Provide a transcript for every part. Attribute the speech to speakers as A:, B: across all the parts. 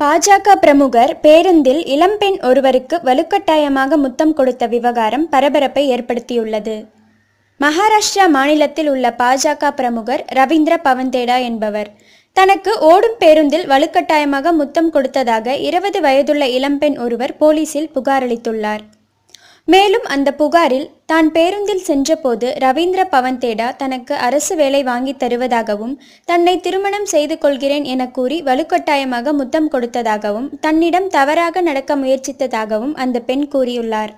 A: பாஜக பிரமுகர் பேருந்தில் இளம்பெண் ஒருவருக்கு வலுக்கட்டாயமாக முத்தம் கொடுத்த விவகாரம் பரபரப்பை ஏற்படுத்தியுள்ளது. மகாராஷ்டிரா மாநிலத்தில் உள்ள பாஜக பிரமுகர் ரவீந்திர பவந்தேடா என்பவர் தனக்கு ஓடும் பேருந்தில் வலுக்கட்டாயமாக முத்தம் கொடுத்ததாக இருபது வயதுள்ள இளம்பெண் ஒருவர் போலீசில் புகாரளித்துள்ளார் மேலும் அந்த புகாரில் தான் பேருந்தில் சென்றபோது ரவீந்திர பவந்தேடா தனக்கு அரசு வேலை வாங்கி தருவதாகவும் தன்னை திருமணம் செய்து கொள்கிறேன் என கூறி வலுக்கட்டாயமாக முத்தம் கொடுத்ததாகவும் தன்னிடம் தவறாக நடக்க முயற்சித்ததாகவும் அந்த பெண் கூறியுள்ளார்.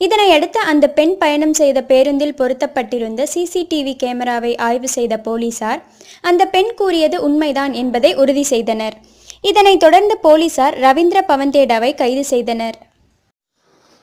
A: இதனையடுத்து அந்த பெண் பயணம் செய்த பேருந்தில் பொருத்தப்பட்டிருந்த சிசிடிவி கேமராவை ஆய்வு செய்த போலீசார் அந்த பெண் கூறியது உண்மைதான் என்பதை உறுதி செய்தனர். இதனைத் தொடர்ந்து போலீசார் ரவீந்திர பவந்தேடாவை கைது செய்தனர்.